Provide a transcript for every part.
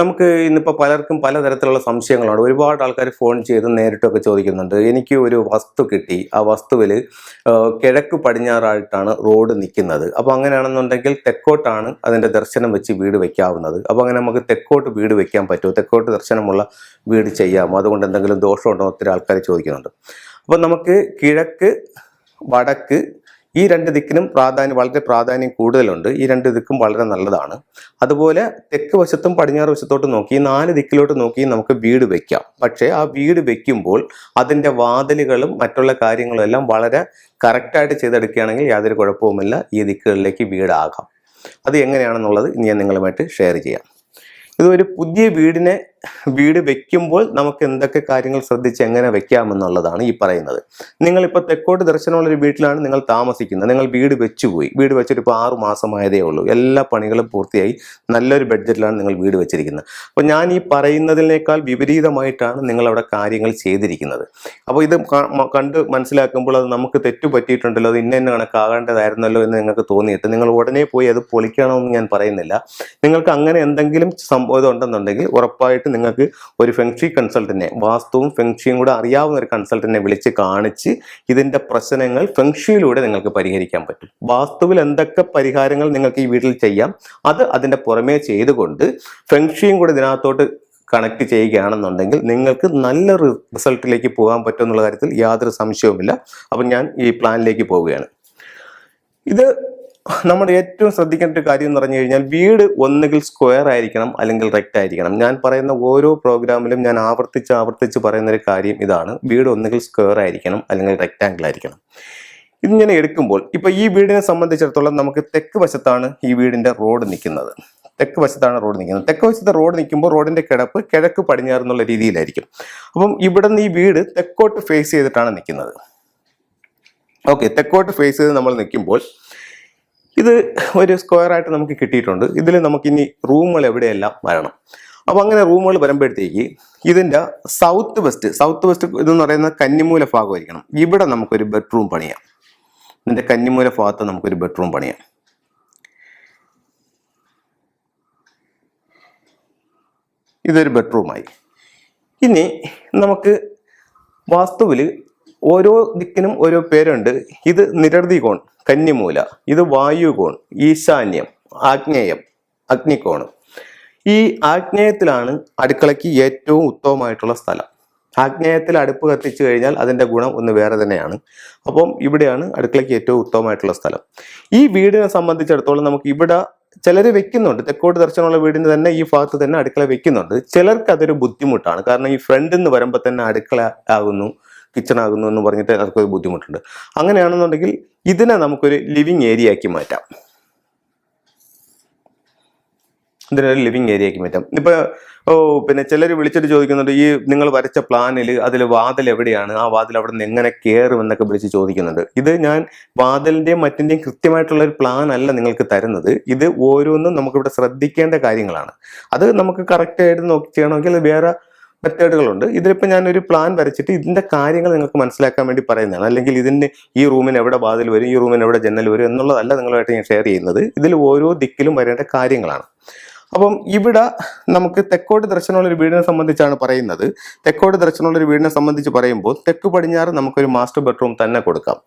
നമുക്ക് ഇന്നിപ്പോൾ പലർക്കും പലതരത്തിലുള്ള സംശയങ്ങളാണ്. ഒരുപാട് ആൾക്കാർ ഫോൺ ചെയ്ത് നേരിട്ടൊക്കെ ചോദിക്കുന്നുണ്ട്. എനിക്ക് ഒരു വസ്തു കിട്ടി. ആ വസ്തുവിൽ കിഴക്ക് പടിഞ്ഞാറായിട്ടാണ് റോഡ് നിൽക്കുന്നത് അപ്പോൾ അങ്ങനെയാണെന്നുണ്ടെങ്കിൽ തെക്കോട്ടാണ് അതിന്റെ ദർശനം വെച്ച് വീട് വെക്കാവുന്നത്. അപ്പോൾ അങ്ങനെ നമുക്ക് തെക്കോട്ട് വീട് വെക്കാൻ പറ്റുമോ? തെക്കോട്ട് ദർശനമുള്ള വീട് ചെയ്യാമോ? അതുകൊണ്ട് എന്തെങ്കിലും ദോഷമുണ്ടോ? ഒത്തിരി ആൾക്കാർ ചോദിക്കുന്നുണ്ട്. അപ്പോൾ നമുക്ക് കിഴക്ക് വടക്ക് ഈ രണ്ട് ദിക്കിനും പ്രാധാന്യം വളരെ പ്രാധാന്യം കൂടുതലുണ്ട്. ഈ രണ്ട് ദിക്കും വളരെ നല്ലതാണ്. അതുപോലെ തെക്ക് വശത്തും പടിഞ്ഞാറ് വശത്തോട്ട് നോക്കി നാല് ദിക്കിലോട്ട് നോക്കി നമുക്ക് വീട് വെക്കാം. പക്ഷേ ആ വീട് വെക്കുമ്പോൾ അതിന്റെ വാതിലുകളും മറ്റുള്ള കാര്യങ്ങളും എല്ലാം വളരെ കറക്റ്റായിട്ട് ചെയ്തെടുക്കുകയാണെങ്കിൽ യാതൊരു കുഴപ്പവുമില്ല. ഈ ദിക്കുകളിലേക്ക് വീടാകാം. അത് എങ്ങനെയാണെന്നുള്ളത് ഞാൻ നിങ്ങളുമായിട്ട് ഷെയർ ചെയ്യാം. ഇതൊരു പുതിയ വീടിനെ വീട് വെക്കുമ്പോൾ നമുക്ക് എന്തൊക്കെ കാര്യങ്ങൾ ശ്രദ്ധിച്ച് എങ്ങനെ വെക്കാമെന്നുള്ളതാണ് ഈ പറയുന്നത്. നിങ്ങളിപ്പോൾ തെക്കോട്ട് ദർശനമുള്ള ഒരു വീട്ടിലാണ് നിങ്ങൾ താമസിക്കുന്നത്. നിങ്ങൾ വീട് വെച്ചു പോയി വീട് വെച്ചിട്ട് ഇപ്പോൾ ആറു മാസമായതേ ഉള്ളൂ. എല്ലാ പണികളും പൂർത്തിയായി നല്ലൊരു ബഡ്ജറ്റിലാണ് നിങ്ങൾ വീട് വെച്ചിരിക്കുന്നത്. അപ്പോൾ ഞാൻ ഈ പറയുന്നതിനേക്കാൾ വിപരീതമായിട്ടാണ് നിങ്ങൾ അവിടെ കാര്യങ്ങൾ ചെയ്തിരിക്കുന്നത്. അപ്പോൾ ഇത് കണ്ട് മനസ്സിലാക്കുമ്പോൾ അത് നമുക്ക് തെറ്റു പറ്റിയിട്ടുണ്ടല്ലോ അത് ഇന്ന ഇന്ന കണക്കാകേണ്ടതായിരുന്നല്ലോ എന്ന് നിങ്ങൾക്ക് തോന്നിയിട്ട് നിങ്ങൾ ഉടനെ പോയി അത് പൊളിക്കണമെന്ന് ഞാൻ പറയുന്നില്ല. നിങ്ങൾക്ക് അങ്ങനെ എന്തെങ്കിലും സംഭവം ഉണ്ടെന്നുണ്ടെങ്കിൽ ഉറപ്പായിട്ട് നിങ്ങൾക്ക് ഒരു ഫെങ്ഷി കൺസൾട്ടനെ വാസ്തുവും ഫെങ്ഷിയും കൂടെ അറിയാവുന്ന ഒരു കൺസൾട്ടനെ വിളിച്ച് കാണിച്ച് ഇതിന്റെ പ്രശ്നങ്ങൾ ഫെങ്ഷിയിലൂടെ നിങ്ങൾക്ക് പരിഹരിക്കാൻ പറ്റും. വാസ്തുവിൽ എന്തൊക്കെ പരിഹാരങ്ങൾ നിങ്ങൾക്ക് ഈ വീട്ടിൽ ചെയ്യാം അത് അതിന്റെ പുറമേ ചെയ്തുകൊണ്ട് ഫെങ്ഷിയും കൂടെ ഇതിനകത്തോട്ട് കണക്ട് ചെയ്യുകയാണെന്നുണ്ടെങ്കിൽ നിങ്ങൾക്ക് നല്ല റിസൾട്ടിലേക്ക് പോകാൻ പറ്റും എന്നുള്ള കാര്യത്തിൽ യാതൊരു സംശയവുമില്ല. അപ്പം ഞാൻ ഈ പ്ലാനിലേക്ക് പോവുകയാണ്. ഇത് നമ്മൾ ഏറ്റവും ശ്രദ്ധിക്കേണ്ട ഒരു കാര്യം എന്ന് പറഞ്ഞു കഴിഞ്ഞാൽ വീട് ഒന്നുകിൽ സ്ക്വയർ ആയിരിക്കണം അല്ലെങ്കിൽ റെക്റ്റ് ആയിരിക്കണം. ഞാൻ പറയുന്ന ഓരോ പ്രോഗ്രാമിലും ഞാൻ ആവർത്തിച്ച് ആവർത്തിച്ച് പറയുന്ന ഒരു കാര്യം ഇതാണ്. വീട് ഒന്നുകിൽ സ്ക്വയർ ആയിരിക്കണം അല്ലെങ്കിൽ റെക്റ്റാങ്കിൾ ആയിരിക്കണം. ഇതിങ്ങനെ എടുക്കുമ്പോൾ ഇപ്പൊ ഈ വീടിനെ സംബന്ധിച്ചിടത്തോളം നമുക്ക് തെക്ക് വശത്താണ് ഈ വീടിന്റെ റോഡ് നിൽക്കുന്നത്. തെക്ക് വശത്താണ് റോഡ് നിൽക്കുന്നത്. തെക്ക് വശത്ത് റോഡ് നിൽക്കുമ്പോൾ റോഡിന്റെ കിടപ്പ് കിഴക്ക് പടിഞ്ഞാറ് എന്നുള്ള രീതിയിലായിരിക്കും. അപ്പം ഇവിടെ നിന്ന് ഈ വീട് തെക്കോട്ട് ഫേസ് ചെയ്തിട്ടാണ് നിൽക്കുന്നത്. ഓക്കെ തെക്കോട്ട് ഫേസ് ചെയ്ത് നമ്മൾ നിൽക്കുമ്പോൾ ഇത് ഒരു സ്ക്വയർ ആയിട്ട് നമുക്ക് കിട്ടിയിട്ടുണ്ട്. ഇതിൽ നമുക്കിനി റൂമുകൾ എവിടെയെല്ലാം വരണം? അപ്പോൾ അങ്ങനെ റൂമുകൾ വരുമ്പോഴത്തേക്ക് ഇതിന്റെ സൗത്ത് വെസ്റ്റ് സൗത്ത് വെസ്റ്റ് ഇതെന്ന് പറയുന്ന കന്നിമൂല ഭാഗമായിരിക്കണം. ഇവിടെ നമുക്കൊരു ബെഡ്റൂം പണിയാം. ഇതിന്റെ കന്നിമൂല ഭാഗത്ത് നമുക്കൊരു ബെഡ്റൂം പണിയാം. ഇതൊരു ബെഡ്റൂമായി ഇനി നമുക്ക് വാസ്തുവിൽ ഓരോ ദിക്കിനും ഓരോ പേരുണ്ട്. ഇത് നിരർതി കോൺ കന്നിമൂല. ഇത് വായുകോൺ ഈശാന്യം ആഗ്നേയം അഗ്നികോൺ ഈ ആഗ്നേയത്തിലാണ് അടുക്കളയ്ക്ക് ഏറ്റവും ഉത്തമമായിട്ടുള്ള സ്ഥലം. ആഗ്നേയത്തിൽ അടുപ്പ് കത്തിച്ചു കഴിഞ്ഞാൽ അതിന്റെ ഗുണം ഒന്ന് വേറെ തന്നെയാണ്. അപ്പം ഇവിടെയാണ് അടുക്കളയ്ക്ക് ഏറ്റവും ഉത്തമമായിട്ടുള്ള സ്ഥലം. ഈ വീടിനെ സംബന്ധിച്ചിടത്തോളം നമുക്ക് ഇവിടെ ചിലർ വെക്കുന്നുണ്ട്. തെക്കോട്ട് ദർശനമുള്ള വീടിന് തന്നെ ഈ ഭാഗത്ത് തന്നെ അടുക്കള വെക്കുന്നുണ്ട്. ചിലർക്ക് അതൊരു ബുദ്ധിമുട്ടാണ്. കാരണം ഈ ഫ്രണ്ടിൽ നിന്ന് വരുമ്പോൾ തന്നെ അടുക്കള ആകുന്നു. കിച്ചൺ ആകുന്നു എന്ന് പറഞ്ഞിട്ട് അവർക്കൊരു ബുദ്ധിമുട്ടുണ്ട്. അങ്ങനെയാണെന്നുണ്ടെങ്കിൽ ഇതിനെ നമുക്കൊരു ലിവിങ് ഏരിയ ആക്കി മാറ്റാം. ഇതിനൊരു ലിവിങ് ഏരിയ ആക്കി മാറ്റാം. ഇപ്പൊ ഓ പിന്നെ ചിലർ വിളിച്ചിട്ട് ചോദിക്കുന്നുണ്ട് ഈ നിങ്ങൾ വരച്ച പ്ലാനിൽ അതിൽ വാതിൽ എവിടെയാണ്? ആ വാതിൽ അവിടെ നിന്ന് എങ്ങനെ കയറും എന്നൊക്കെ വിളിച്ച് ചോദിക്കുന്നുണ്ട്. ഇത് ഞാൻ വാതിലിന്റെയും മറ്റിന്റെയും കൃത്യമായിട്ടുള്ള ഒരു പ്ലാൻ അല്ല നിങ്ങൾക്ക് തരുന്നത്. ഇത് ഓരോന്നും നമുക്കിവിടെ ശ്രദ്ധിക്കേണ്ട കാര്യങ്ങളാണ്. അത് നമുക്ക് കറക്റ്റ് ആയിട്ട് നോക്കി ചെയ്യണമെങ്കിൽ വേറെ മെത്തേഡുകളുണ്ട്. ഇതിലിപ്പോൾ ഞാനൊരു പ്ലാൻ വരച്ചിട്ട് ഇതിന്റെ കാര്യങ്ങൾ നിങ്ങൾക്ക് മനസ്സിലാക്കാൻ വേണ്ടി പറയുന്നതാണ്. അല്ലെങ്കിൽ ഇതിന്റെ ഈ റൂമിന് എവിടെ വാതിൽ വരും ഈ റൂമിന് എവിടെ ജനൽ വരും എന്നുള്ളതല്ല നിങ്ങളുമായിട്ട് ഞാൻ ഷെയർ ചെയ്യുന്നത്. ഇതിൽ ഓരോ ദിക്കിലും വരേണ്ട കാര്യങ്ങളാണ്. അപ്പം ഇവിടെ നമുക്ക് തെക്കോട്ട് ദർശനമുള്ളൊരു വീടിനെ സംബന്ധിച്ചാണ് പറയുന്നത്. തെക്കോട്ട് ദർശനമുള്ളൊരു വീടിനെ സംബന്ധിച്ച് പറയുമ്പോൾ തെക്ക് പടിഞ്ഞാറ് നമുക്കൊരു മാസ്റ്റർ ബെഡ്റൂം തന്നെ കൊടുക്കാം.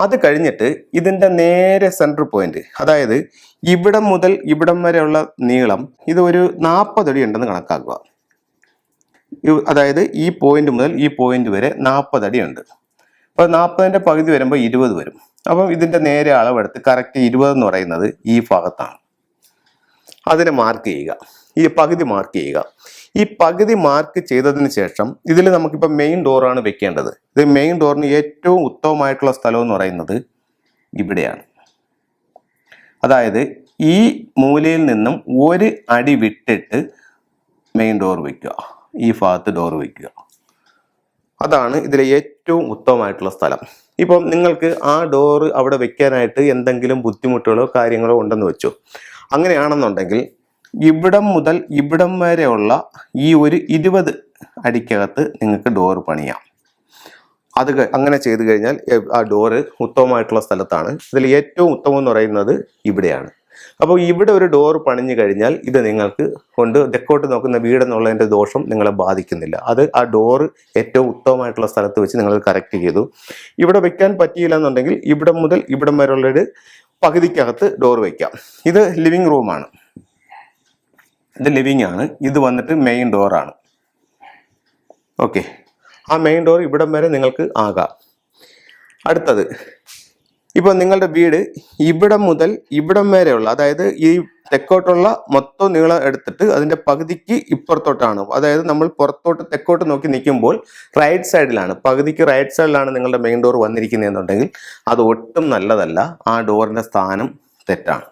അത് കഴിഞ്ഞിട്ട് ഇതിന്റെ നേരെ സെൻട്രൽ പോയിന്റ് അതായത് ഇവിടം മുതൽ ഇവിടം വരെയുള്ള നീളം ഇത് ഒരു നാൽപ്പതടി ഉണ്ടെന്ന് കണക്കാക്കുക. അതായത് ഈ പോയിന്റ് മുതൽ ഈ പോയിന്റ് വരെ നാൽപ്പത് അടി ഉണ്ട് അപ്പോൾ നാൽപ്പതിന്റെ പകുതി വരുമ്പോൾ ഇരുപത് വരും. അപ്പം ഇതിന്റെ നേരെ അളവെടുത്ത് കറക്റ്റ് ഇരുപത് എന്ന് പറയുന്നത് ഈ ഭാഗത്താണ്. അതിനെ മാർക്ക് ചെയ്യുക. ഈ പകുതി മാർക്ക് ചെയ്യുക. ഈ പകുതി മാർക്ക് ചെയ്തതിന് ശേഷം ഇതിൽ നമുക്കിപ്പോൾ മെയിൻ ഡോറാണ് വെക്കേണ്ടത്. ഇത് മെയിൻ ഡോറിന് ഏറ്റവും ഉത്തമമായിട്ടുള്ള സ്ഥലം എന്ന് പറയുന്നത് ഇവിടെയാണ്. അതായത് ഈ മൂലയിൽ നിന്നും ഒരു അടി വിട്ടിട്ട് മെയിൻ ഡോർ വെക്കുക. ഈ ഭാഗത്ത് ഡോർ വയ്ക്കുക അതാണ് ഇതിലെ ഏറ്റവും ഉത്തമമായിട്ടുള്ള സ്ഥലം. ഇപ്പം നിങ്ങൾക്ക് ആ ഡോറ് അവിടെ വെക്കാനായിട്ട് എന്തെങ്കിലും ബുദ്ധിമുട്ടുകളോ കാര്യങ്ങളോ ഉണ്ടെന്ന് വെച്ചു. അങ്ങനെയാണെന്നുണ്ടെങ്കിൽ ഇവിടം മുതൽ ഇവിടം വരെയുള്ള ഈ ഒരു ഇരുപത് അടിക്കകത്ത് നിങ്ങൾക്ക് ഡോർ പണിയാം. അത് അങ്ങനെ ചെയ്തു കഴിഞ്ഞാൽ ആ ഡോറ് ഉത്തമമായിട്ടുള്ള സ്ഥലത്താണ്. ഇതിൽ ഏറ്റവും ഉത്തമം എന്ന് പറയുന്നത് ഇവിടെയാണ്. അപ്പോൾ ഇവിടെ ഒരു ഡോർ പണിഞ്ഞു കഴിഞ്ഞാൽ ഇത് നിങ്ങൾക്ക് കൊണ്ട് തെക്കോട്ട് നോക്കുന്ന വീടെന്നുള്ളതിന്റെ ദോഷം നിങ്ങളെ ബാധിക്കുന്നില്ല. അത് ആ ഡോറ് ഏറ്റവും ഉത്തമമായിട്ടുള്ള സ്ഥലത്ത് വെച്ച് നിങ്ങൾ കറക്റ്റ് ചെയ്തു. ഇവിടെ വെക്കാൻ പറ്റിയില്ല എന്നുണ്ടെങ്കിൽ ഇവിടെ മുതൽ ഇവിടം വരെയുള്ളൊരു പകുതിക്കകത്ത് ഡോർ വയ്ക്കാം ഇത് ലിവിങ് റൂമാണ് ഇത് ലിവിങ് ആണ്. ഇത് വന്നിട്ട് മെയിൻ ഡോറാണ് ഓക്കെ ആ മെയിൻ ഡോർ ഇവിടം വരെ നിങ്ങൾക്ക് ആകാം. അടുത്തത്. ഇപ്പോൾ നിങ്ങളുടെ വീട് ഇവിടം മുതൽ ഇവിടം വരെയുള്ള അതായത് ഈ തെക്കോട്ടുള്ള മൊത്തം നീളം എടുത്തിട്ട് അതിന്റെ പകുതിക്ക് ഇപ്പുറത്തോട്ടാണ്. അതായത് നമ്മൾ പുറത്തോട്ട് തെക്കോട്ട് നോക്കി നിൽക്കുമ്പോൾ റൈറ്റ് സൈഡിലാണ് പകുതിക്ക് റൈറ്റ് സൈഡിലാണ് നിങ്ങളുടെ മെയിൻ ഡോർ വന്നിരിക്കുന്നത് വന്നിരിക്കുന്നതെന്നുണ്ടെങ്കിൽ അത് ഒട്ടും നല്ലതല്ല. ആ ഡോറിന്റെ സ്ഥാനം തെറ്റാണ്.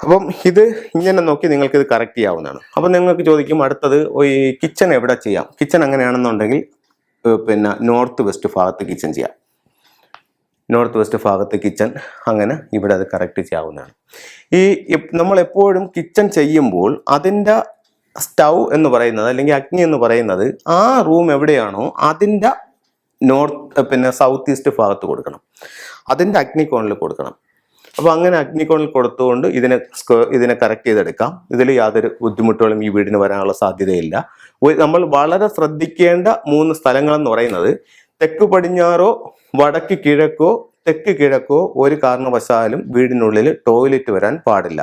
അപ്പം ഇത് ഇങ്ങനെ നോക്കി നിങ്ങൾക്ക് ഇത് കറക്റ്റ് ചെയ്യാവുന്നതാണ്. അപ്പം നിങ്ങൾക്ക് ചോദിക്കും അടുത്തത് ഈ കിച്ചൺ എവിടെ ചെയ്യാം? കിച്ചൺ അങ്ങനെയാണെന്നുണ്ടെങ്കിൽ പിന്നെ നോർത്ത് വെസ്റ്റ് ഭാഗത്ത് കിച്ചൺ ചെയ്യാം. നോർത്ത് വെസ്റ്റ് ഭാഗത്ത് കിച്ചൺ. അങ്ങനെ ഇവിടെ അത് കറക്റ്റ് ചെയ്യാവുന്നതാണ്. ഈ നമ്മൾ എപ്പോഴും കിച്ചൺ ചെയ്യുമ്പോൾ അതിന്റെ സ്റ്റൗ എന്ന് പറയുന്നത് അല്ലെങ്കിൽ അഗ്നി എന്ന് പറയുന്നത് ആ റൂം എവിടെയാണോ അതിന്റെ നോർത്ത് പിന്നെ സൗത്ത് ഈസ്റ്റ് ഭാഗത്ത് കൊടുക്കണം. അതിന്റെ അഗ്നികോണിൽ കൊടുക്കണം. അപ്പോൾ അങ്ങനെ അഗ്നികോണിൽ കൊടുത്തുകൊണ്ട് ഇതിനെ ഇതിനെ കറക്റ്റ് ചെയ്തെടുക്കാം. ഇതിൽ യാതൊരു ബുദ്ധിമുട്ടുകളും ഈ വീടിന് വരാനുള്ള സാധ്യതയില്ല. നമ്മൾ വളരെ ശ്രദ്ധിക്കേണ്ട മൂന്ന് സ്ഥലങ്ങളെന്ന് പറയുന്നത് തെക്ക് പടിഞ്ഞാറോ വടക്ക് കിഴക്കോ തെക്ക് കിഴക്കോ ഒരു കാരണവശാലും വീടിനുള്ളിൽ ടോയ്ലറ്റ് വരാൻ പാടില്ല.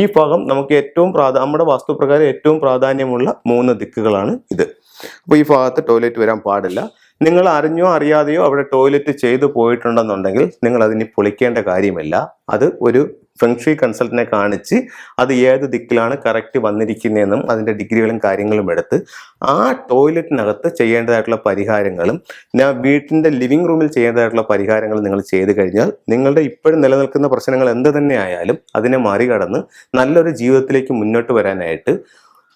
ഈ ഭാഗം നമുക്ക് ഏറ്റവും പ്രാധാ നമ്മുടെ വാസ്തുപ്രകാരം ഏറ്റവും പ്രാധാന്യമുള്ള മൂന്ന് ദിക്കുകളാണ് ഇത്. അപ്പോൾ ഈ ഭാഗത്ത് ടോയ്ലറ്റ് വരാൻ പാടില്ല. നിങ്ങൾ അറിഞ്ഞോ അറിയാതെയോ അവിടെ ടോയ്ലറ്റ് ചെയ്തു പോയിട്ടുണ്ടെന്നുണ്ടെങ്കിൽ നിങ്ങൾ അതിന് പൊളിക്കേണ്ട കാര്യമില്ല. അത് ഒരു ഫെങ്ഷി കൺസൾട്ടിനെ കാണിച്ച് അത് ഏത് ദിക്കിലാണ് കറക്റ്റ് വന്നിരിക്കുന്നതെന്നും അതിന്റെ ഡിഗ്രികളും കാര്യങ്ങളും എടുത്ത് ആ ടോയ്ലറ്റിനകത്ത് ചെയ്യേണ്ടതായിട്ടുള്ള പരിഹാരങ്ങളും ഞാൻ വീട്ടിന്റെ ലിവിങ് റൂമിൽ ചെയ്യേണ്ടതായിട്ടുള്ള പരിഹാരങ്ങൾ നിങ്ങൾ ചെയ്ത് കഴിഞ്ഞാൽ നിങ്ങളുടെ ഇപ്പോഴും നിലനിൽക്കുന്ന പ്രശ്നങ്ങൾ എന്ത് തന്നെ ആയാലും അതിനെ മറികടന്ന് നല്ലൊരു ജീവിതത്തിലേക്ക് മുന്നോട്ട് വരാനായിട്ട്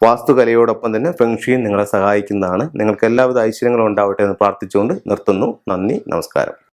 വാസ്തുകലയോടൊപ്പം തന്നെ ഫെങ്ഷിയും നിങ്ങളെ സഹായിക്കുന്നതാണ്. നിങ്ങൾക്ക് എല്ലാവിധ ഐശ്വര്യങ്ങളും ഉണ്ടാവട്ടെ എന്ന് പ്രാർത്ഥിച്ചുകൊണ്ട് നിർത്തുന്നു. നന്ദി നമസ്കാരം.